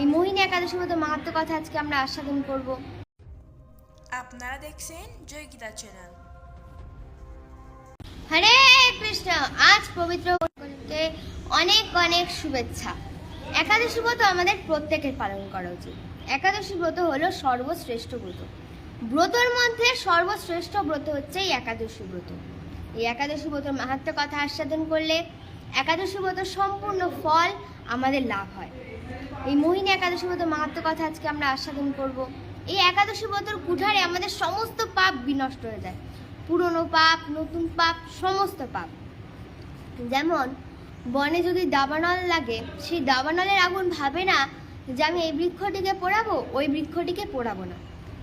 এই মোহিনী একাদশী মতো মাহাত্ম কথা আজকে আমরা আস্বাদন করব। আপনারা দেখছেন জয় গীতা চ্যানেল হরে কৃষ্ণ আজ পবিত্র উপলক্ষে অনেক অনেক শুভেচ্ছা। একাদশী ব্রত আমাদের প্রত্যেকের পালন করা উচিত। একাদশী ব্রত হলো সর্বশ্রেষ্ঠ ব্রত। ব্রতর মধ্যে সর্বশ্রেষ্ঠ ব্রত হচ্ছে এই একাদশী ব্রত। এই একাদশী ব্রতর মাহাত্ম কথা আস্বাদন করলে একাদশী ব্রত সম্পূর্ণ ফল আমাদের লাভ হয়। এই মোহিনী একাদশী ব্রত মাহাত্ম কথা আজকে আমরা আস্বাদন করব। এই একাদশী ব্রতর কুঠারে আমাদের সমস্ত পাপ বিনষ্ট হয়ে যায়। পুরনো পাপ, নতুন পাপ, সমস্ত পাপ। যেমন, বনে যদি দাবানল লাগে, সেই দাবানলের আগুন ভাবে না যে আমি এই বৃক্ষটিকে পোড়াবো, ওই বৃক্ষটিকে পোড়াবো না।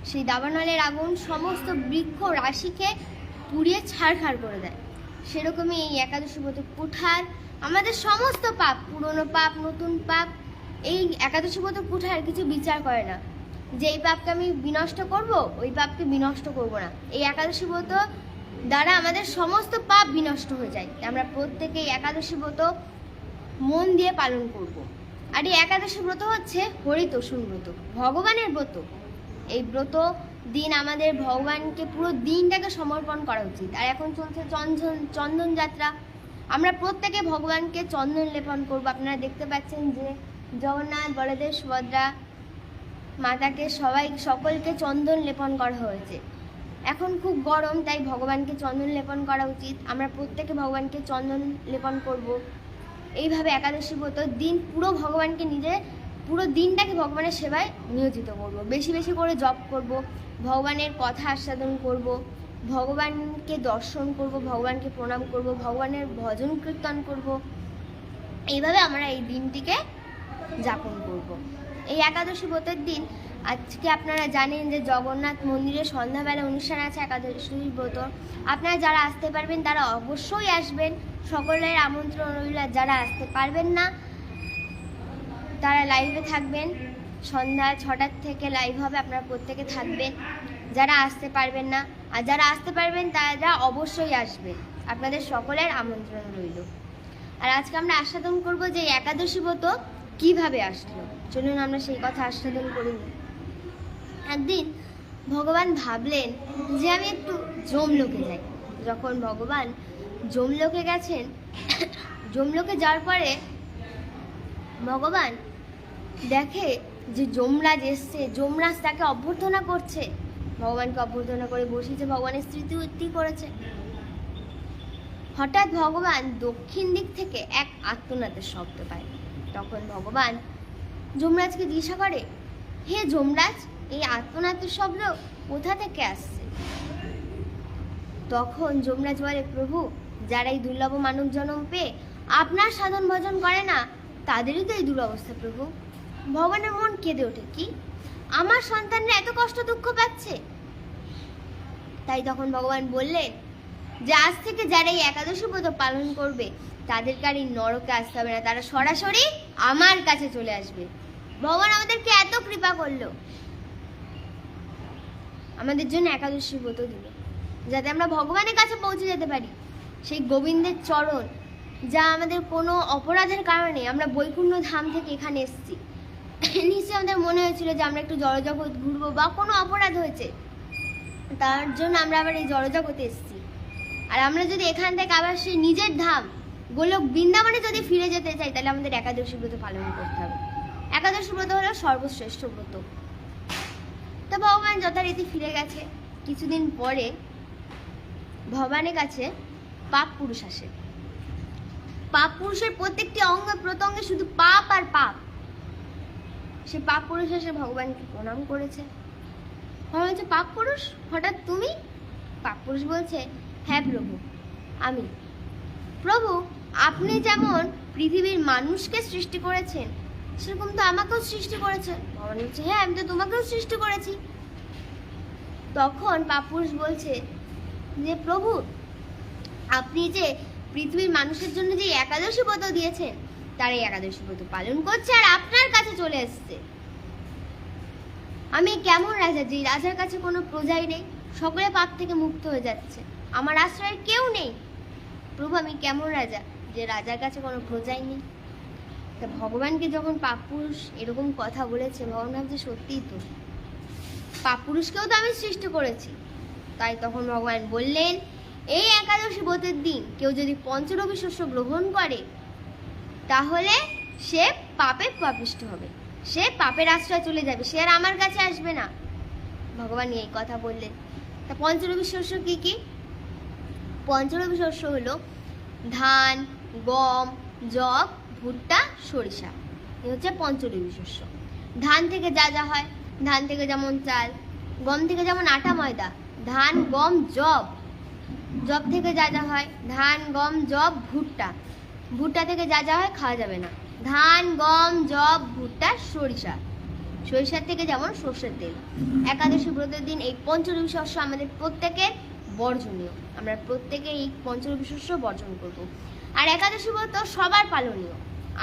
সেই দাবানলের আগুন সমস্ত বৃক্ষ, রাশিকে পুড়িয়ে ছাড়খাড় করে দেয়। সেরকমই এই একাদশী ব্রত কুঠার আমাদের সমস্ত পাপ, পুরনো পাপ, নতুন পাপ এই একাদশী ব্রত কুঠার কিছু বিচার করে না। যে এই পাপকে আমি বিনষ্ট করব, ওই পাপকে বিনষ্ট করব না। এই একাদশী ব্রত দ্বারা আমাদের সমস্ত পাপ বিনষ্ট হয়ে যায়। আমরা প্রত্যেকে এই একাদশী ব্রত মন দিয়ে পালন করব। আর এই একাদশী ব্রত হচ্ছে হরিতোষণ ব্রত, ভগবানের ব্রত। এই ব্রত দিন আমাদের ভগবানকে পুরো দিনটাকে সমর্পণ করা উচিত। আর এখন চলছে চন্দন চন্দন যাত্রা। আমরা প্রত্যেকে ভগবানকে চন্দন লেপন করব। আপনারা দেখতে পাচ্ছেন যে জগন্নাথ, বলদেব, সুভদ্রা মাতাকে সবাই, সকলকে চন্দন লেপন করা হয়েছে। এখন খুব গরম, তাই ভগবানকে চন্দন লেপন করা উচিত। আমরা প্রত্যেকে ভগবানকে চন্দন লেপন করব। এইভাবে একাদশী ব্রত দিন পুরো ভগবানকে নিজে, পুরো দিনটাকে ভগবানের সেবায় নিয়োজিত করব। বেশি বেশি করে জপ করব, ভগবানের কথা আস্বাদন করব, ভগবানকে দর্শন করব, ভগবানকে প্রণাম করব, ভগবানের ভজন কীর্তন করব। এইভাবে আমরা এই দিনটিকে যাপন করব। এই একাদশী ব্রতের দিন, আজকে আপনারা জানেন যে জগন্নাথ মন্দিরে সন্ধ্যাবেলা অনুষ্ঠান আছে একাদশী ব্রত। আপনারা যারা আসতে পারবেন, তারা অবশ্যই আসবেন। সকলের আমন্ত্রণ রইল যারা আসতে পারবেন না, তারা লাইভে থাকবেন। সন্ধ্যা ছটার থেকে লাইভ হবে, আপনারা প্রত্যেকে থাকবেন। যারা আসতে পারবেন না, আর যারা আসতে পারবেন, তারা অবশ্যই আসবেন। আপনাদের সকলের আমন্ত্রণ রইল। আর আজকে আমরা আস্বাদন করব যে একাদশী ব্রত কীভাবে আসলো? চলুন আমরা সেই কথা আস্বাদন করি। একদিন ভগবান ভাবলেন যে আমি একটু জমলোকে যাই। যখন ভগবান জমলোকে গেছেন জমলোকে যাওয়ার পরে ভগবান দেখে যে যমরাজ এসছে, যমরাজ তাকে অভ্যর্থনা করছে। ভগবানকে অভ্যর্থনা করে বসেছে, ভগবানের স্মৃতি উত্তি করেছে। হঠাৎ ভগবান দক্ষিণ দিক থেকে এক আত্মনাথের শব্দ পায়। তখন ভগবান যমরাজকে জিজ্ঞাসা করে, হে যমরাজ, এই আত্মনাথের শব্দ কোথা থেকে আসছে? তখন যমরাজ বলে, প্রভু, যারা এই দুর্লভ মানব জন্ম পেয়ে আপনার সাধন ভজন করে না, তাদেরই তো এই দুরবস্থা প্রভু। ভগবানের মন কেঁদে ওঠে, কি? আমার সন্তানরা এত কষ্ট দুঃখ পাচ্ছে? তাই তখন ভগবান বললেন যে আজ থেকে যারা এই একাদশী ব্রত পালন করবে, তাদেরকে আর এই নরকে আসতে হবে না। তারা সরাসরি আমার কাছে চলে আসবে। ভগবান আমাদেরকে এত কৃপা করল। আমাদের জন্য একাদশী ব্রত দিল যাতে আমরা ভগবানের কাছে পৌঁছে যেতে পারি। সেই গোবিন্দের চরণ, যা আমাদের কোনো অপরাধের কারণে আমরা বৈকুণ্ঠ ধাম থেকে এখানে এসেছি। নিশ্চয়ই আমাদের মনে হয়েছিল যে আমরা একটু জড়জগৎ ঘুরবো বা কোনো অপরাধ হয়েছে। তার জন্য আমরা আবার এই জড়জগতে এসেছি। আর আমরা যদি এখান থেকে আবার সেই নিজের ধাম গোলক বৃন্দাবনে যদি ফিরে যেতে চাই, তাহলে আমাদের একাদশী ব্রত পালন করতে হবে। একাদশী ব্রত হলো সর্বশ্রেষ্ঠ ব্রত। তো ভগবান যথারীতি ফিরে গেছে। কিছুদিন পরে ভগবানের কাছে পাপ পুরুষ আসে। পাপ পুরুষের প্রত্যেকটি অঙ্গ প্রত্যঙ্গে শুধু পাপ আর পাপ। সে পাপ পুরুষ এসে ভগবানকে প্রণাম করেছে। ভগবান বলছে, পাপ পুরুষ? হঠাৎ তুমি? পাপ পুরুষ বলছে হ্যাঁ প্রভু, আমি। প্রভু, আপনি যেমন পৃথিবীর মানুষকে সৃষ্টি করেছেন, সেরকম তো আমাকেও সৃষ্টি করেছেন। ভগবান বলছে হ্যাঁ আমি তো তোমাকেও সৃষ্টি করেছি। তখন পাপুরুষ বলছে যে, প্রভু, আপনি যে পৃথিবীর মানুষের জন্য যে একাদশী ব্রত দিয়েছেন, তার এই একাদশী ব্রত পালন করছে আর আপনার কাছে চলে এসছে। আমি কেমন রাজা যে রাজার কাছে কোনো প্রজাই নেই, সকলে পাপ থেকে মুক্ত হয়ে যাচ্ছে। আমার আশ্রয়ের কেউ নেই। প্রভু, আমি কেমন রাজা যে রাজার কাছে কোনো প্রজাই নেই? তা ভগবানকে যখন পাপুরুষ এরকম কথা বলেছে, ভগবান ভাবছে সত্যিই তো। পাপুরুষকেও তো আমি সৃষ্টি করেছি। তাই তখন ভগবান বললেন, এই একাদশী ব্রতের দিন কেউ যদি পঞ্চরবি শস্য গ্রহণ করে, তাহলে সে পাপে পাপিষ্ট হবে। সে পাপের আশ্রয় চলে যাবে, সে আর আমার কাছে আসবে না। ভগবান এই কথা বললেন। তা পঞ্চরবি শস্য কী কি? পঞ্চরবি শস্য হলো ধান, গম জব ভুট্টা, সরিষা। এ হচ্ছে পঞ্চরবি শস্য। ধান থেকে যা যা হয়, ধান থেকে যেমন চাল, গম থেকে যেমন আটা, ময়দা, ধান, গম জব জব থেকে যা যা হয়, ধান, গম জব ভুট্টা। ভুট্টা থেকে যা যা হয়, খাওয়া যাবে না। ধান, গম জব ভুট্টা, সরিষা। সরিষার থেকে যেমন সর্ষের তেল। একাদশী ব্রতের দিন এই পঞ্চরবি শস্য আমাদের প্রত্যেকের বর্জনীয়। আমরা প্রত্যেকে এই পঞ্চরবি শস্য বর্জন করব। আর একাদশী ব্রত সবার পালনীয়।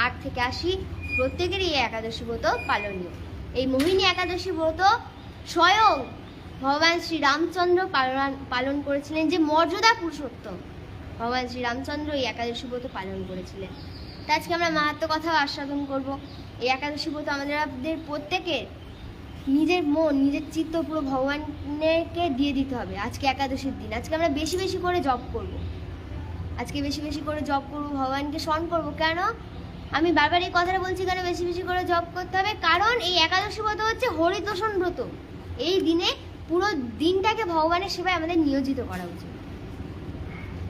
আট থেকে আশি প্রত্যেকেরই এই একাদশী ব্রত পালনীয়। এই মোহিনী একাদশী ব্রত স্বয়ং ভগবান শ্রী রামচন্দ্র পালন পালন করেছিলেন যে মর্যাদা পুরুষোত্তম। ভগবান শ্রী রামচন্দ্র এই একাদশী ব্রত পালন করেছিলেন। তা আজকে আমরা মাহাত্ম কথাও আস্বাদন করব। এই একাদশী ব্রত আমাদের প্রত্যেকের নিজের মন, নিজের চিত্ত পুরো ভগবানকে দিয়ে দিতে হবে আজকে একাদশীর দিন। আজকে আমরা বেশি বেশি করে জপ করব। আজকে বেশি বেশি করে জপ করব, ভগবানকে স্মরণ করব। কেন? আমি বারবার এই কথাটা বলছি কেন বেশি বেশি করে জপ করতে হবে? কারণ এই একাদশী ব্রত হচ্ছে হরিতোষণ ব্রত। এই দিনে পুরো দিনটাকে ভগবানের সেবায় আমাদের নিয়োজিত করা উচিত।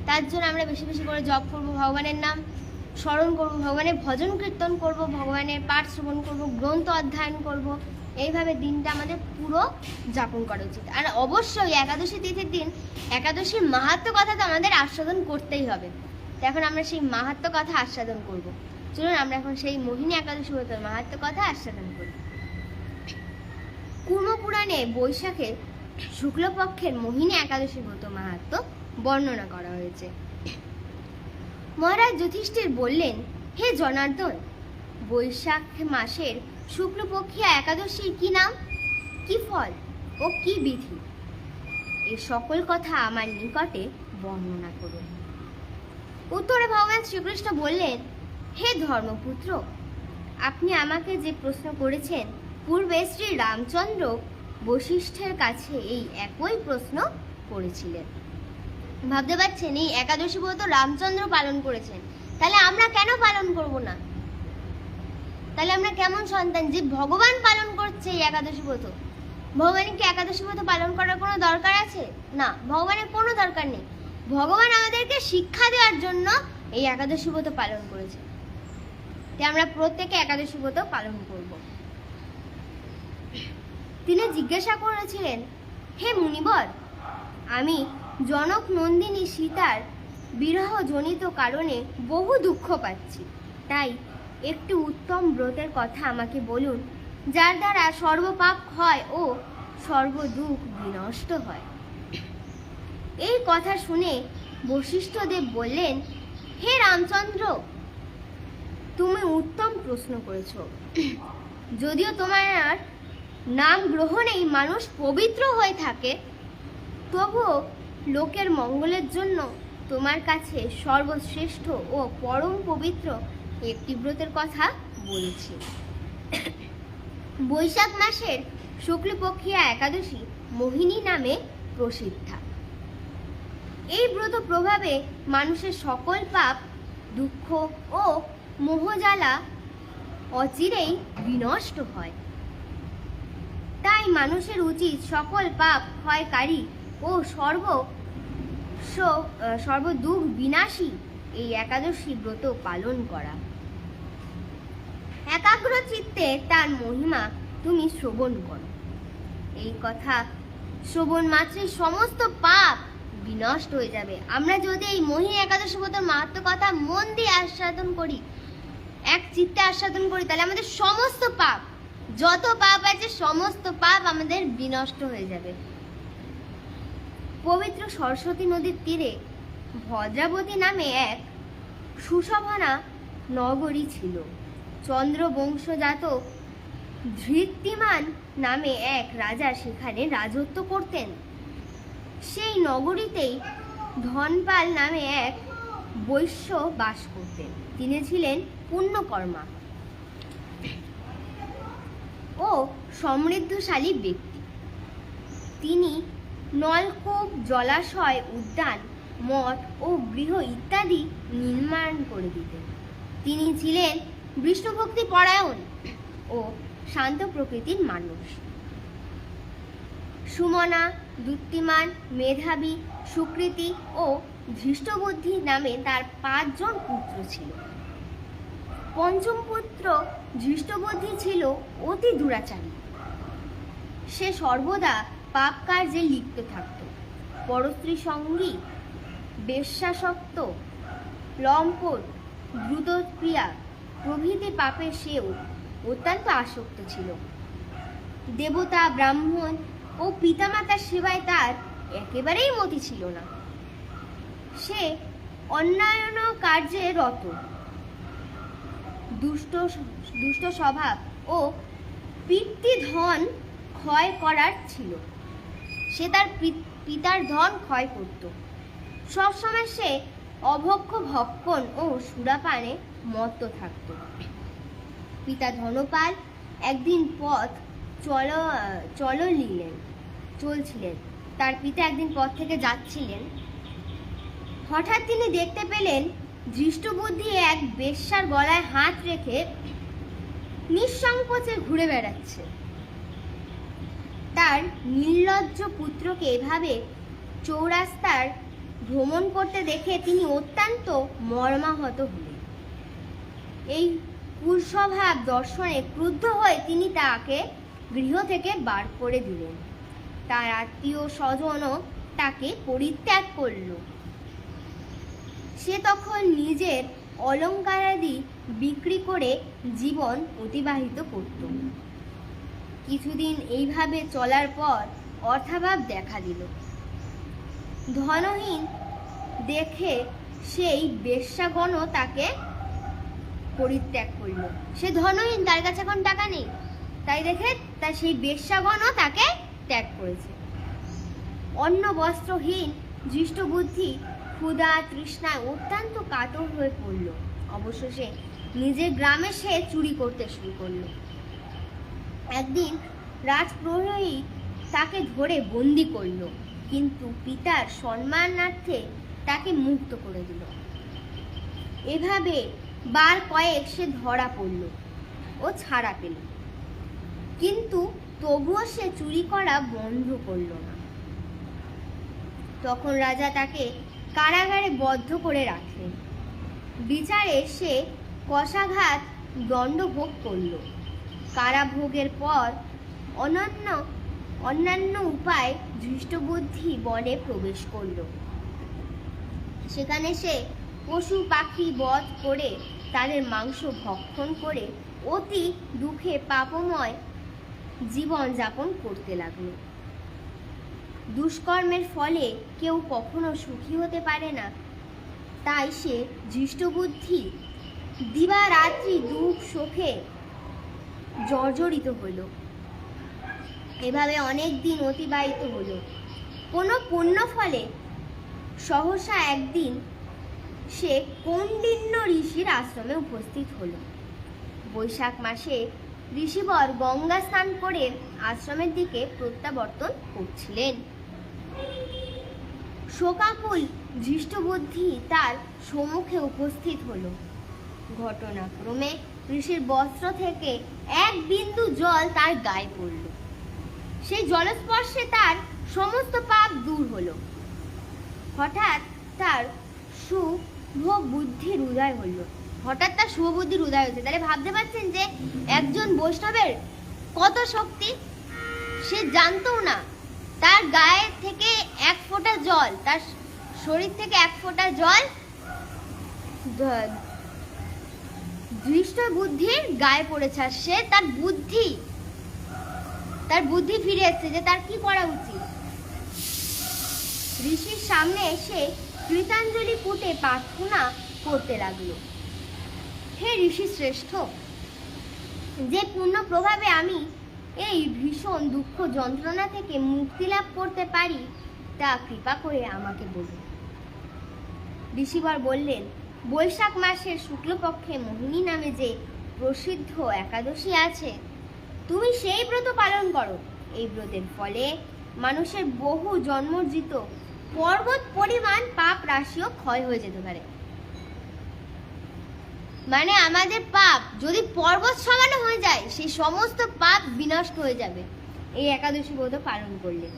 তার জন্য আমরা বেশি বেশি করে জপ করব, ভগবানের নাম স্মরণ করব, ভগবানের ভজন কীর্তন করব, ভগবানের পাঠ শ্রবণ করব, গ্রন্থ অধ্যয়ন করব। এইভাবে দিনটা আমাদের পুরো যাপন করা উচিত। আর অবশ্যই একাদশী তিথির দিন, একাদশীর মাহাত্ম কথা তো আমাদের আস্বাদন করতেই হবে। তো এখন আমরা সেই মাহাত্ম কথা আস্বাদন করব। চলুন আমরা এখন সেই মোহিনী একাদশী ব্রতের মাহাত্ম কথা আস্বাদন করি। কুর্ম পুরাণে বৈশাখের শুক্লপক্ষের মোহিনী একাদশী ব্রত মাহাত্ম বর্ণনা করা হয়েছে। মহারাজ যুধিষ্ঠির বললেন, হে জনার্দন, বৈশাখ মাসের শুক্লপক্ষিয়া একাদশীর কি নাম? কি ফল ও কি বিধি? এ সকল কথা আমার নিকটে বর্ণনা করুন। উত্তরে ভগবান শ্রীকৃষ্ণ বললেন, হে ধর্মপুত্র, আপনি আমাকে যে প্রশ্ন করেছেন, পূর্বে শ্রী রামচন্দ্র বশিষ্ঠের কাছে এই একই প্রশ্ন করেছিলেন। ভাবতে পারছেন, এই একাদশী ব্রত রামচন্দ্র পালন করেছেন। তাহলে আমরা কেন পালন করব না? তাহলে আমরা কেমন সন্তান? যে ভগবান পালন করছে এই একাদশী ব্রত। ভগবানের কি একাদশী ব্রত পালন করার কোনো দরকার আছে? না, ভগবানের কোনো দরকার নেই। ভগবান আমাদেরকে শিক্ষা দেওয়ার জন্য এই একাদশী ব্রত পালন করেছে। তাই আমরা প্রত্যেকে একাদশী ব্রত পালন করব। তিনি জিজ্ঞাসা করেছিলেন, হে মুনিবর, আমি জনক নন্দিনী সীতার বিরহজনিত কারণে বহু দুঃখ পাচ্ছি। তাই একটি উত্তম ব্রতের কথা আমাকে বলুন, যার দ্বারা সর্বপাপ হয় ও সর্বদুঃখ বিনষ্ট হয়। এই কথা শুনে বশিষ্ঠদেব বললেন, হে রামচন্দ্র, তুমি উত্তম প্রশ্ন করেছ। যদিও তোমার নাম গ্রহণেই মানুষ পবিত্র হয়ে থাকে, তবুও লোকের মঙ্গলের জন্য তোমার কাছে সর্বশ্রেষ্ঠ ও পরম পবিত্র একটি ব্রতের কথা বলেছি। বৈশাখ মাসের শুক্লপক্ষিয়া একাদশী মোহিনী নামে প্রসিদ্ধা। এই ব্রত প্রভাবে মানুষের সকল পাপ, দুঃখ ও মোহজালা অচিরেই বিনষ্ট হয়। তাই মানুষের উচিত সকল পাপ ক্ষয়কারী ও সর্ব সর্বদুঃখ বিনাশী এই একাদশী ব্রত পালন করা। একাগ্র চিত্তে তার মহিমা তুমি শ্রবণ করো। এই কথা শ্রবণ মাত্রই সমস্ত পাপ বিনষ্ট হয়ে যাবে। আমরা যদি এই মহিনী একাদশী ব্রতের মাহাত্ম কথা মন দিয়ে আস্বাদন করি, এক চিত্তে আস্বাদন করি, তাহলে আমাদের সমস্ত পাপ, যত পাপ আছে সমস্ত পাপ আমাদের বিনষ্ট হয়ে যাবে। পবিত্র সরস্বতী নদীর তীরে ভদ্রাবতী নামে এক সুশোভনা নগরী ছিল। চন্দ্রবংশজাত ধৃতিমান নামে এক রাজা সেখানে রাজত্ব করতেন। সেই নগরীতেই ধনপাল নামে এক বৈশ্য বাস করতেন। তিনি ছিলেন পুণ্যকর্মা ও সমৃদ্ধশালী ব্যক্তি। তিনি নলকূপ, জলাশয়, উদ্যান, মঠ ও গৃহ ইত্যাদি নির্মাণ করে দিতেন। তিনি ছিলেন বিষ্ণুভক্তি পরায়ণ ও শান্ত প্রকৃতির মানুষ। সুমনা দুত্তিমান মেধাবী, সুকৃতি ও ধৃষ্টবুদ্ধি নামে তার পাঁচজন পুত্র ছিল। পঞ্চম পুত্র ধৃষ্টবুদ্ধি ছিল অতি দুরাচারী। সে সর্বদা পাপ কার্যে লিপ্ত থাকত। পরস্ত্রী সঙ্গী, বেশ্যাসক্ত, লম্পট, দ্রুতক্রিয়া প্রভৃতি পাপে সেও অত্যন্ত আসক্ত ছিল। দেবতা, ব্রাহ্মণ ও পিতামাতার সেবায় তার একেবারেই মতি ছিল না। সে অন্যায়ন কার্যে রত। দুষ্ট দুষ্ট স্বভাব ও পিতৃ ধন ক্ষয় করার ছিল। সে তার পিতার ধন ক্ষয় করত। সবসময় সে অভক্ষ ভক্ষণ ও সুরাপানে মত্ত থাকত। পিতা ধনপাল একদিন পথ চল চল নিলেন চলছিলেন। তার পিতা একদিন পথ থেকে যাচ্ছিলেন। হঠাৎ তিনি দেখতে পেলেন দৃষ্টবুদ্ধি এক বেশ্যার গলায় হাত রেখে নিঃসংকোচে ঘুরে বেড়াচ্ছে। তার নির্লজ্জ পুত্রকে এভাবে চৌরাস্তার ভ্রমণ করতে দেখে তিনি অত্যন্ত মর্মাহত হলেন। এই কুস্বভাব দর্শনে ক্রুদ্ধ হয়ে তিনি তাকে গৃহ থেকে বার করে দিলেন। তার আত্মীয় স্বজনও তাকে পরিত্যাগ করল। সে তখন নিজের অলঙ্কারাদি বিক্রি করে জীবন অতিবাহিত করত। কিছুদিন এইভাবে চলার পর অর্থাভাব দেখা দিল। ধনহীন দেখে সেই বেশ্যাগণও তাকে পরিত্যাগ করল। সে ধনহীন, তার কাছে এখন টাকা নেই। তাই দেখে তার সেই বেশ্যাগণও তাকে ত্যাগ করেছে। অন্য বস্ত্রহীন দৃষ্টবুদ্ধি, ক্ষুধা, তৃষ্ণায় অত্যন্ত কাতর হয়ে পড়ল। অবশেষে নিজের গ্রামে সে চুরি করতে শুরু করল। একদিন রাজপ্রহরী তাকে ধরে বন্দি করল, কিন্তু পিতার সম্মানার্থে তাকে মুক্ত করে দিল। এভাবে বার কয়েক সে ধরা পড়ল ও ছাড়া পেল। কিন্তু তবুও সে চুরি করা বন্ধ করল না। তখন রাজা তাকে কারাগারে বদ্ধ করে রাখলেন। বিচারে সে কষাঘাত দণ্ডভোগ করল। কারাভোগের পর অনন্য, অন্যান্য উপায় দৃষ্টবুদ্ধি বনে প্রবেশ করল। সেখানে সে পশু পাখি বধ করে তাদের মাংস ভক্ষণ করে অতি দুঃখে পাপময় জীবন যাপন করতে লাগল। দুষ্কর্মের ফলে কেউ কখনো সুখী হতে পারে না। তাই সে দৃষ্টবুদ্ধি দিবারাত্রি দুঃখ শোকে জর্জরিত হলো। এভাবে অনেক দিন অতিবাহিত হলো। কোনো পুণ্য ফলে সহসা একদিন সে কৌন্ডিন্য ঋষির আশ্রমে উপস্থিত হল। বৈশাখ মাসে ঋষিবর গঙ্গা স্নান করে আশ্রমের দিকে প্রত্যাবর্তন করছিলেন। শোকাকুল ধৃষ্টবুদ্ধি তার সম্মুখে উপস্থিত হল। ঘটনাক্রমে ঋষির বস্ত্র থেকে এক বিন্দু জল তার গায়ে পড়ল। সেই জলস্পর্শে তার সমস্ত পাপ দূর হলো। হঠাৎ তার শুভ বুদ্ধির উদয় হলো। হঠাৎ তার শুভ উদয় হয়েছে। তাহলে ভাবতে পারছেন যে একজন বৈষ্ণবের কত শক্তি? সে জানতো না। তার গায়ে থেকে এক ফোঁটা জল, তার শরীর থেকে এক ফোঁটা জল দৃষ্ট বুদ্ধির গায়ে পড়েছে। আর সে তার বুদ্ধি তার বুদ্ধি ফিরে এসেছে যে তার কি করা উচিত? ঋষির সামনে এসে কৃতাঞ্জলি পুঁতে প্রার্থনা করতে লাগল। হে ঋষি শ্রেষ্ঠ, যে পূর্ণ প্রভাবে আমি এই ভীষণ দুঃখ যন্ত্রণা থেকে মুক্তি লাভ করতে পারি, তা কৃপা করে আমাকে বলুন। ঋষিবর বললেন, বৈশাখ মাসের শুক্লপক্ষে মোহিনী নামে যে প্রসিদ্ধ একাদশী আছে, তুমি সেই ব্রত পালন করো। এই ব্রতের ফলে মানুষের বহু জন্মর্জিত পর্বত পরিমাণ পাপ রাশিও ক্ষয় হয়ে যেতে পারে। মানে আমাদের পাপ যদি পর্বত সমান হয়ে যায়, সেই সমস্ত পাপ বিনষ্ট হয়ে যাবে। এই একাদশী ব্রত পালন করলেন।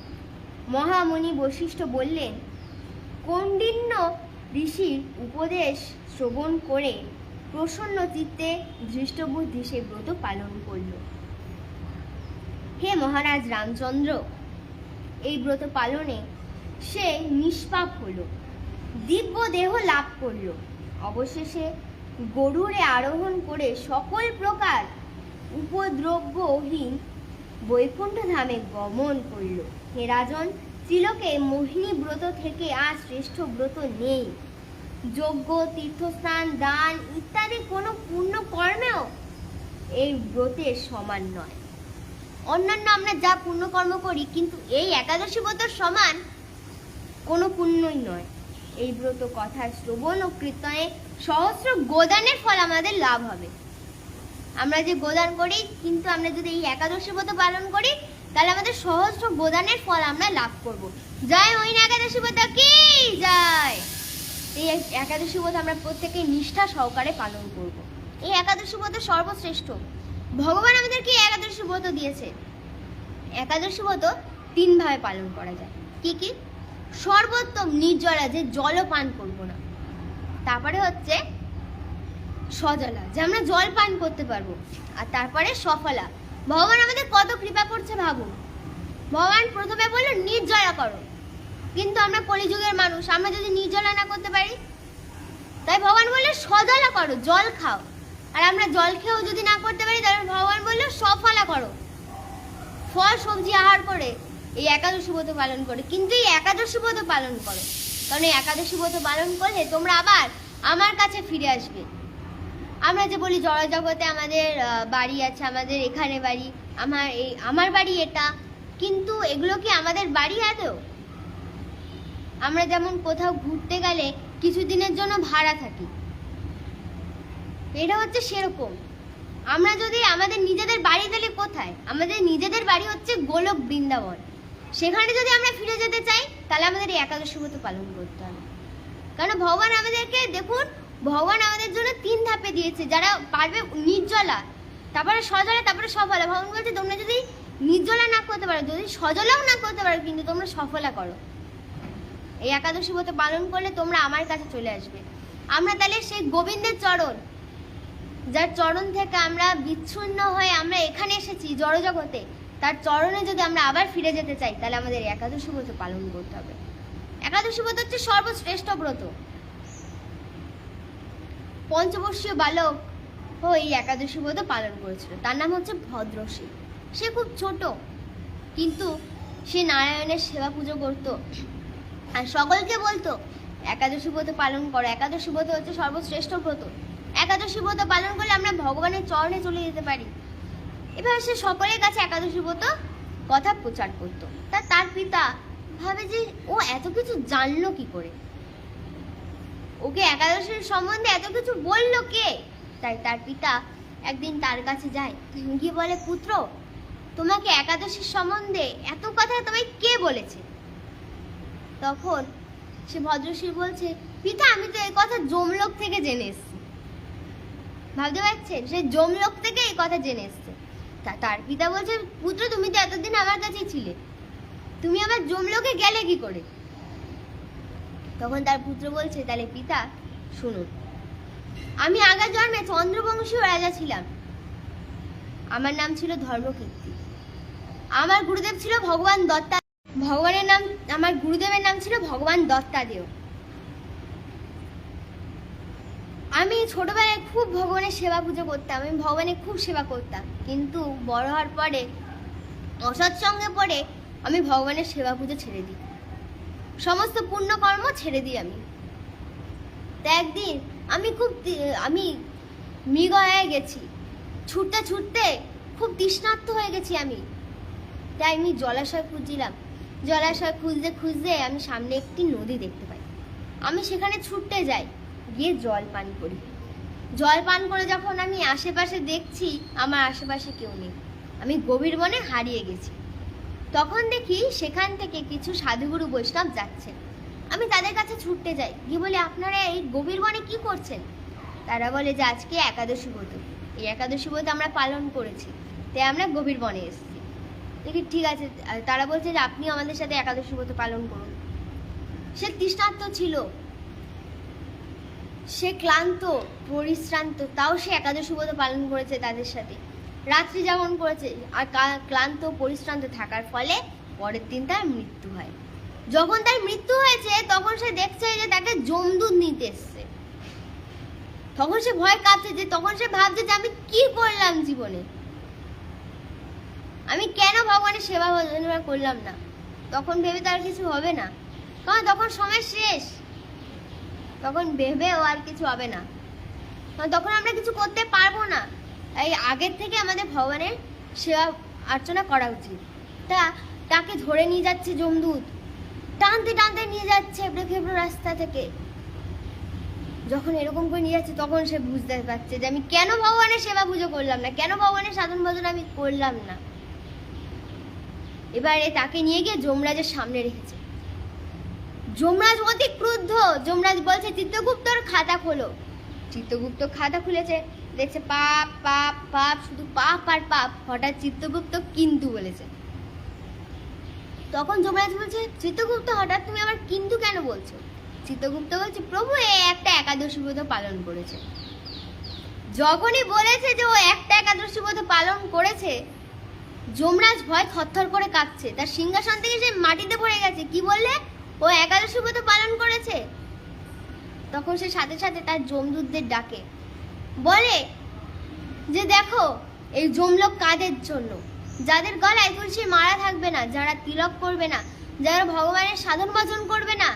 মহামণি বৈশিষ্ট্য বললেন কৌন্ডিন্য ঋষির উপদেশ শ্রবণ করে প্রসন্ন চিত্তে দৃষ্টবুদ্ধি সে ব্রত পালন করল। হে মহারাজ রামচন্দ্র, এই ব্রত পালনে সে নিষ্পাপ হলো দিব্য দেহ লাভ করল। অবশেষে গরুরে আরোহণ করে সকল প্রকার উপদ্রব্যহীন বৈকুণ্ঠ ধামে গমন করল। হে রাজন ত্রিলোকে মোহিনী ব্রত থেকে আর শ্রেষ্ঠ ব্রত নেই। যজ্ঞ তীর্থস্থান দান ইত্যাদি কোনো পূর্ণ কর্মেও এই ব্রতের সমান নয়। অন্যান্য আমরা যা পুণ্যকর্ম করি, কিন্তু এই একাদশী ব্রতের সমান কোনো পুণ্যই নয়। এই ব্রত, কথা, শ্রবণ ও কীর্তনে সহস্র গোদানের ফল আমাদের লাভ হবে। আমরা যে গোদান করি, কিন্তু আমরা যদি এই একাদশী ব্রত পালন করি, তাহলে আমাদের সহস্র গোদানের ফল আমরা লাভ করব। জয় ওই একাদশী ব্রত, কি জয়? এই এক- একাদশী ব্রত আমরা প্রত্যেকে নিষ্ঠা সহকারে পালন করব। এই একাদশী ব্রত সর্বশ্রেষ্ঠ। ভগবান আমাদেরকে একাদশী ব্রত দিয়েছে? একাদশী ব্রত তিনভাবে পালন করা যায়। কি কি? সর্বোত্তম নির্জলা যে জল পান করব না। তারপরে হচ্ছে সজলা, যে আমরা জল পান করতে পারব। আর তারপরে সফলা। ভগবান আমাদের কত কৃপা করছে ভাবুন? ভগবান প্রথমে বলল, নির্জলা করো। কিন্তু আমরা কলিযুগের মানুষ, আমরা যদি নির্জলা না করতে পারি? তাই ভগবান বলল, সজলা করো, জল খাও। আর আমরা জল খেয়েও যদি না করতে পারি, তাহলে ভগবান বলল, সফলা করো। ফল, সবজি আহার করে এই একাদশী ব্রত পালন করে। কিন্তু এই একাদশী ব্রত পালন করো। কারণ এই একাদশী ব্রত পালন করলে তোমরা আবার আমার কাছে ফিরে আসবে। আমরা যে বলি জড়জগতে আমাদের বাড়ি আছে, আমাদের এখানে বাড়ি, আমার এই, আমার বাড়ি এটা। কিন্তু এগুলো কি আমাদের বাড়ি আদৌ আমরা যেমন কোথাও ঘুরতে গেলে কিছুদিনের জন্য ভাড়া থাকি। এটা হচ্ছে সেরকম। আমরা যদি আমাদের নিজেদের বাড়ি তাহলে কোথায়? আমাদের নিজেদের বাড়ি হচ্ছে গোলক বৃন্দাবন। সেখানে যদি আমরা ফিরে যেতে চাই, তাহলে আমাদের এই একাদশী ব্রত পালন করতে হবে। কারণ ভগবান আমাদেরকে, দেখুন, ভগবান আমাদের জন্য তিন ধাপে দিয়েছে। যারা পারবে নির্জলা, তারপরে সজলা, তারপরে সফলা। ভগবান বলছে, তোমরা যদি নির্জলা না করতে পারো, যদি সজলাও না করতে পারো, কিন্তু তোমরা সফলা করো। এই একাদশী ব্রত পালন করলে তোমরা আমার কাছে চলে আসবে। আমরা তাহলে সেই গোবিন্দের চরণ, যার চরণ থেকে আমরা বিচ্ছিন্ন হয়ে আমরা এখানে এসেছি জড়জগতে তার চরণে যদি আমরা আবার ফিরে যেতে চাই, তাহলে আমাদের একাদশী ব্রত পালন করতে হবে। একাদশী ব্রত হচ্ছে সর্বশ্রেষ্ঠ ব্রত। পঞ্চবর্ষীয় বালক ও এই একাদশী ব্রত পালন করেছিল। তার নাম হচ্ছে ভদ্রশী। সে খুব ছোট, কিন্তু সে নারায়ণের সেবা পুজো করত। আর সকলকে বলতো, একাদশী ব্রত পালন করো। একাদশী ব্রত হচ্ছে সর্বশ্রেষ্ঠ ব্রত। একাদশী ব্রত পালন করলে আমরা ভগবানের চরণে চলে যেতে পারি। এভাবে সে সকলের কাছে একাদশী ব্রত কথা প্রচার করতো। তা তার পিতা ভাবে যে ও এত কিছু জানলো কি করে? ওকে একাদশীর সম্বন্ধে এত কিছু বলল কে? তাই তার পিতা একদিন তার কাছে যায় গিয়ে বলে পুত্র, তোমাকে একাদশীর সম্বন্ধে এত কথা তোমায় কে বলেছে? তখন সে ভদ্রশীল বলছে, পিতা, আমি তো এই কথা জমলোক থেকে জেনে এসেছি। ভাবতে পারছেন? সে জমলোক থেকে এই কথা জেনে এসছে। তার পিতা বলছে, পুত্র, তুমি তো এতদিন আমার কাছেই ছিলে। তুমি আবার জমলোকে গেলে কি করে? তখন তার পুত্র বলছে, তাহলে পিতা, শুনুন, আমি আগের জন্মে চন্দ্রবংশীয় রাজা ছিলাম। আমার নাম ছিল ধর্মকীর্তি। আমার গুরুদেব ছিল ভগবান দত্তা, ভগবানের নাম, আমার গুরুদেবের নাম ছিল ভগবান দত্তাদেও। আমি ছোটবেলায় খুব ভগবানের সেবা পুজো করতাম, আমি ভগবানের খুব সেবা করতাম। কিন্তু বড় হওয়ার পরে অসৎসঙ্গে পড়ে আমি ভগবানের সেবা পুজো ছেড়ে দিই। সমস্ত পুণ্যকর্ম ছেড়ে দিই আমি। তা একদিন আমি খুব আমি মৃগ গেছি। ছুটতে ছুটতে খুব তৃষ্ণার্ত হয়ে গেছি আমি। তাই আমি জলাশয় খুঁজছিলাম। জলাশয় খুঁজতে খুঁজতে আমি সামনে একটি নদী দেখতে পাই। আমি সেখানে ছুটতে যাই। গিয়ে জল পান করি। জল পান করে যখন আমি আশেপাশে দেখছি, আমার আশেপাশে কেউ নেই। আমি গভীর বনে হারিয়ে গেছি। তখন দেখি সেখান থেকে কিছু সাধুগুরু বৈষ্ণব যাচ্ছেন। আমি তাদের কাছে ছুটতে যাই। গিয়ে বলি, আপনারা এই গভীর বনে কি করছেন? তারা বলে, যে আজকে একাদশী ব্রত। এই একাদশী ব্রত আমরা পালন করেছি। তাই আমরা গভীর বনে এসেছি। দেখি, ঠিক আছে। তারা বলছে যে আপনি আমাদের সাথে একাদশী ব্রত পালন করুন। সে তৃষ্ণার্ত ছিল। সে ক্লান্ত, পরিশ্রান্ত, তাও সে একাদশী ব্রত পালন করেছে তাদের সাথে। রাত্রি যাপন করেছে আর ক্লান্ত, পরিশ্রান্ত থাকার ফলে পরের দিন তার মৃত্যু হয়। যখন তার মৃত্যু হয়েছে, তখন সে দেখছে যে তাকে জমদূত নিতে এসছে। তখন সে ভয় কাঁপছে যে, তখন সে ভাবছে যে, আমি কি করলাম জীবনে? আমি কেন ভগবানের সেবা করলাম না? তখন ভেবে তার কিছু হবে না। কারণ তখন সময় শেষ। তখন ভেবেও আর কিছু হবে না। তখন আমরা কিছু করতে পারব না। তাই আগের থেকে আমাদের ভগবানের সেবা অর্চনা করা উচিত। তা তাকে ধরে নিয়ে যাচ্ছে জমদূত টানতে টানতে নিয়ে যাচ্ছে এবড়ো খেবড়ো রাস্তা থেকে। যখন এরকম করে নিয়ে যাচ্ছে, তখন সে বুঝতে পারছে যে আমি কেন ভগবানের সেবা পুজো করলাম না? কেন ভগবানের সাধন ভজন আমি করলাম না? এবারে তাকে নিয়ে গিয়ে যমরাজের সামনে রেখেছে। যমরাজ অতি ক্রুদ্ধ। যমরাজ বলছে চিত্রগুপ্তর খাতা খোলো। চিত্রগুপ্ত খাতা খুলেছে। দেখছে, পাপ পাপ পাপ, শুধু পাপ আর পাপ। হঠাৎ চিত্রগুপ্ত কিন্তু বলেছে। তখন যমরাজ বলছে চিত্রগুপ্ত হঠাৎ তুমি আবার কিন্তু কেন বলছো? চিত্রগুপ্ত বলছে, প্রভু, এ একটা একাদশী ব্রত পালন করেছে। যখনই বলেছে যে ও একটা একাদশী ব্রত পালন করেছে, যমরাজ ভয় থরথর করে কাঁপছে তার সিংহাসন থেকে সে মাটিতে পড়ে গেছে। কি বললে? ও একাদশী ব্রত পালন করেছে? তখন সে সাথে সাথে তার জমদূতদের ডাকে। বলে যে দেখো, এই জমলোক কাদের জন্য? যাদের গলায় তুলসীর মারা থাকবে না, যারা তিলক করবে না, যারা ভগবানের সাধন ভজন করবে না,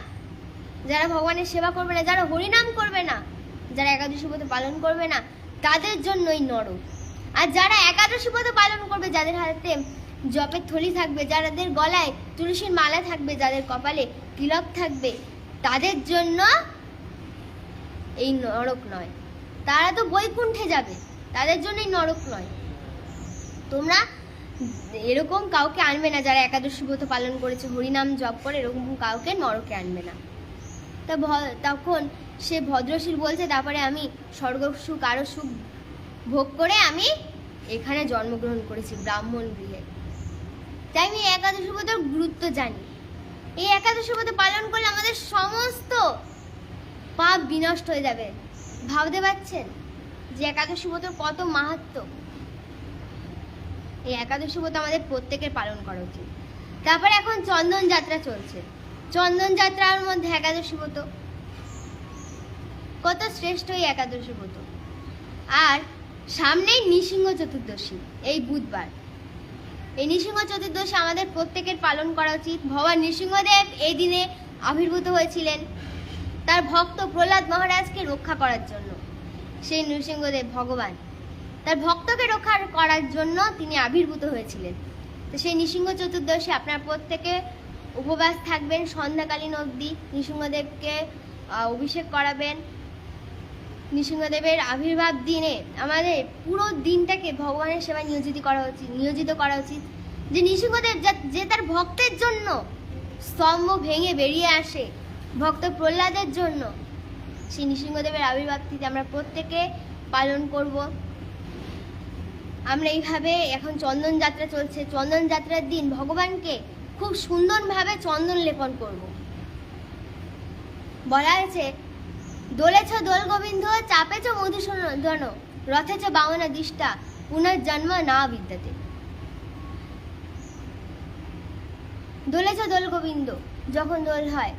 যারা ভগবানের সেবা করবে না, যারা হরিনাম করবে না, যারা একাদশী ব্রত পালন করবে না, তাদের জন্যই নরক। আর যারা একাদশী ব্রত পালন করবে, যাদের হাতে জপের থলি থাকবে যাদের গলায় তুলসীর মালা থাকবে, যাদের কপালে তিলক থাকবে, তাদের জন্য এই নরক নয়। তারা তো বৈকুণ্ঠে যাবে, তাদের জন্যই নরক নয়। তোমরা এরকম কাউকে আনবে না, যারা একাদশী ব্রত পালন করেছে, হরিনাম জপ করে, এরকম কাউকে নরকে আনবে না। তা তখন সে ভদ্রশীল বলছে, তারপরে আমি স্বর্গ সুখ, আরও সুখ ভোগ করে আমি এখানে জন্মগ্রহণ করেছি, ব্রাহ্মণ গৃহে। তাই আমি একাদশী ব্রতের গুরুত্ব জানি। এই একাদশী ব্রত পালন করলে আমাদের সমস্ত পাপ বিনষ্ট হয়ে যাবে। ভাবতে পারছেন যে একাদশী ব্রতর কত মাহাত্ম এই একাদশী ব্রত আমাদের প্রত্যেকের পালন করা উচিত। তারপরে এখন চন্দন যাত্রা চলছে। চন্দন যাত্রার মধ্যে একাদশী ব্রত কত শ্রেষ্ঠ এই একাদশী ব্রত আর সামনেই নৃসিংহ চতুর্দশী, এই বুধবার। এই নৃসিংহ চতুর্দশী আমাদের প্রত্যেকের পালন করা উচিত। ভগবান নৃসিংহদেব এই দিনে আবির্ভূত হয়েছিলেন তার ভক্ত প্রহ্লাদ মহারাজকে রক্ষা করার জন্য। সেই নৃসিংহদেব ভগবান। তার ভক্তকে রক্ষা করার জন্য তিনি আবির্ভূত হয়েছিলেন। তো সেই নৃসিংহ চতুর্দশী আপনার প্রত্যেকে উপবাস থাকবেন। সন্ধ্যাকালীন অবধি নৃসিংহদেবকে অভিষেক করাবেন। নৃসিংহদেবের আবির্ভাব দিনে আমাদের পুরো দিনটাকে ভগবানের সেবায় নিয়োজিত করা উচিত, নিয়োজিত করা উচিত। যে নৃসিংহদেব যা- তার ভক্তের জন্য স্তম্ভ ভেঙে বেরিয়ে আসে, ভক্ত প্রহ্লাদের জন্য, সেই নৃসিংহদেবের আবির্ভাব আমরা প্রত্যেকে পালন করব। আমরা এইভাবে এখন চন্দন যাত্রা চলছে। চন্দন যাত্রার দিন ভগবানকে খুব সুন্দরভাবে চন্দন লেপন করব। বলা হয়েছে দোলেছ দোল গোবিন্দ, চাপেছ মধুসূদন রথেছ বামনা দিষ্টা পুনর্জন্ম না বিদ্যাতে। দোলেছ দোল গোবিন্দ, যখন দোল হয়,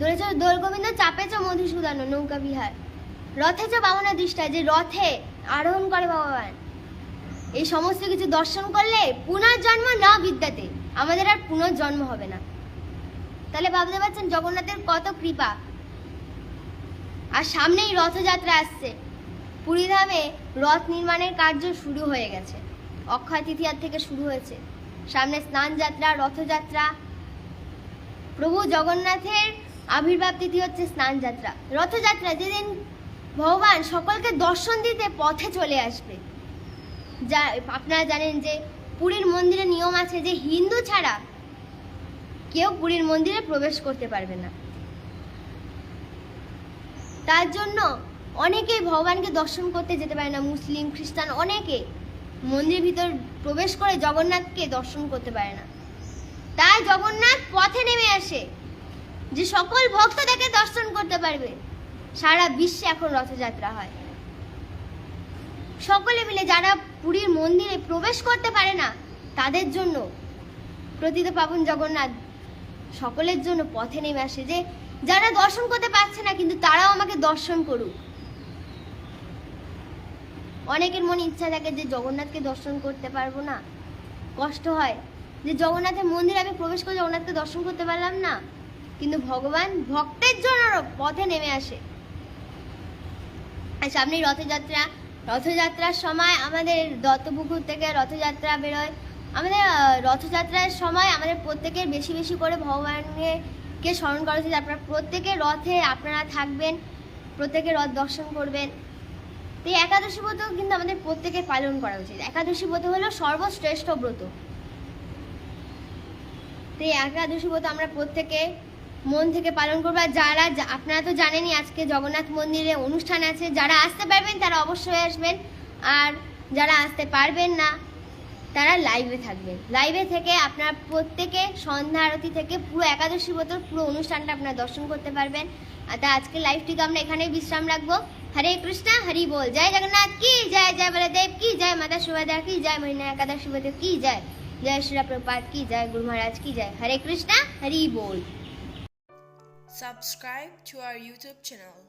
দোলেছ দোল গোবিন্দ, চাপেছ মধুসূদন, নৌকা বিহার। রথেছ বামনা দিষ্টা, যে রথে আরোহণ করে ভগবান। এই সমস্ত কিছু দর্শন করলে পুনর্জন্ম না বিদ্যাতে, আমাদের আর পুনর্জন্ম হবে না। তাহলে ভাবতে পারছেন জগন্নাথের কত কৃপা আর সামনেই রথযাত্রা আসছে। পুরীধামে রথ নির্মাণের কার্য শুরু হয়ে গেছে। অক্ষয় তৃতীয়ার থেকে শুরু হয়েছে। সামনে স্নান যাত্রা রথযাত্রা, প্রভু জগন্নাথের আবির্ভাব তিথি হচ্ছে স্নান যাত্রা রথযাত্রা যেদিন ভগবান সকলকে দর্শন দিতে পথে চলে আসবে। যা আপনারা জানেন যে পুরীর মন্দিরে নিয়ম আছে যে হিন্দু ছাড়া কেউ পুরীর মন্দিরে প্রবেশ করতে পারবে না। তার জন্য অনেকেই ভগবানকে দর্শন করতে যেতে পারে না, মুসলিম, খ্রিস্টান অনেকে মন্দিরের ভিতর প্রবেশ করে জগন্নাথকে দর্শন করতে পারে না। তাই জগন্নাথ পথে নেমে আসে, যে সকল ভক্ত তাকে দর্শন করতে পারবে। সারা বিশ্বে এখন রথযাত্রা হয়। সকলে মিলে যারা পুরীর মন্দিরে প্রবেশ করতে পারে না, তাদের জন্য প্রতিত পাবন জগন্নাথ সকলের জন্য পথে নেমে আসে যে যারা দর্শন করতে পারছে না, কিন্তু তারাও আমাকে দর্শন করুক। অনেকের মনে ইচ্ছা থাকে যে জগন্নাথকে দর্শন করতে পারব না। কষ্ট হয় যে জগন্নাথের মন্দিরে আমি প্রবেশ করে জগন্নাথকে দর্শন করতে পারলাম না। কিন্তু ভগবান ভক্তের জন্য পথে নেমে আসে। আর সামনেই রথযাত্রা। রথযাত্রার সময় আমাদের দত্তপুকুর থেকে রথযাত্রা বেরোয়। আমাদের রথযাত্রার সময় আমাদের প্রত্যেকের বেশি বেশি করে ভগবানকে কে স্মরণ করা উচিত? আপনারা প্রত্যেকে রথে আপনারা থাকবেন, প্রত্যেকে রথ দর্শন করবেন। তো এই একাদশী ব্রত কিন্তু আমাদের প্রত্যেকে পালন করা উচিত। একাদশী ব্রত হলো সর্বশ্রেষ্ঠ ব্রত। তো এই একাদশী ব্রত আমরা প্রত্যেকে মন থেকে পালন করব। আর যারা আপনারা তো জানেনই আজকে জগন্নাথ মন্দিরে অনুষ্ঠান আছে। যারা আসতে পারবেন, তারা অবশ্যই আসবেন। আর যারা আসতে পারবেন না তারা লাইভে থাকবেন। লাইভে থেকে আপনারা প্রত্যেকে সন্ধ্যা আরতি থেকে পুরো একাদশী ব্রত পুরো অনুষ্ঠানটা আপনারা দর্শন করতে পারবেন। আর তা আজকে লাইভটিকে আমরা এখানেই বিশ্রাম রাখব। হরে কৃষ্ণ, হরি বল। জয় জগন্নাথ, কি জয় জয় বলদেব, কি জয় মাতা সুভদ্রা, কি জয় মহিনা একাদশী ব্রত কি জয়? জয় শ্রী প্রপাত, কি জয় গুরু মহারাজ, কি জয়? হরে কৃষ্ণ, হরি বল। Subscribe to our YouTube channel.